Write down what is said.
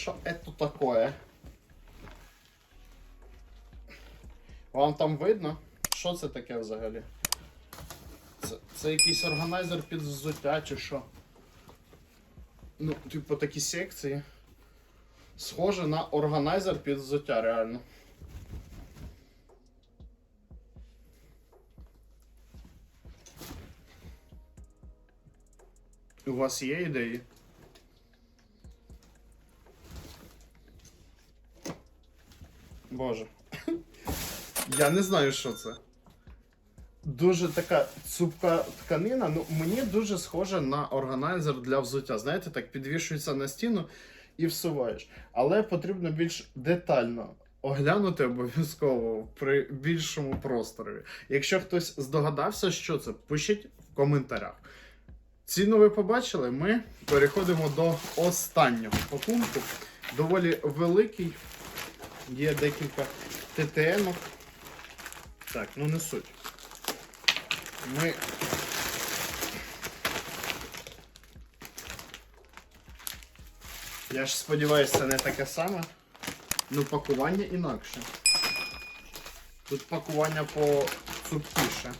Що це таке? Вам там видно? Що це таке взагалі? Це, це якийсь органайзер під взуття чи що? Ну, типу такі секції. Схоже на органайзер під взуття, реально. У вас є ідеї? Боже. Я не знаю, що це. Дуже така цупка тканина. Ну, мені дуже схоже на органайзер для взуття. Знаєте, так підвішується на стіну і всуваєш. Але потрібно більш детально оглянути обов'язково при більшому просторі. Якщо хтось здогадався, що це, пишіть в коментарях. Ціну ви побачили, ми переходимо до останнього пакунку. Доволі великий. Є декілька ТТМ. Так, ну не суть. Ми. Я ж сподіваюся, це не таке саме. Ну, пакування інакше. Тут пакування по цупкіше.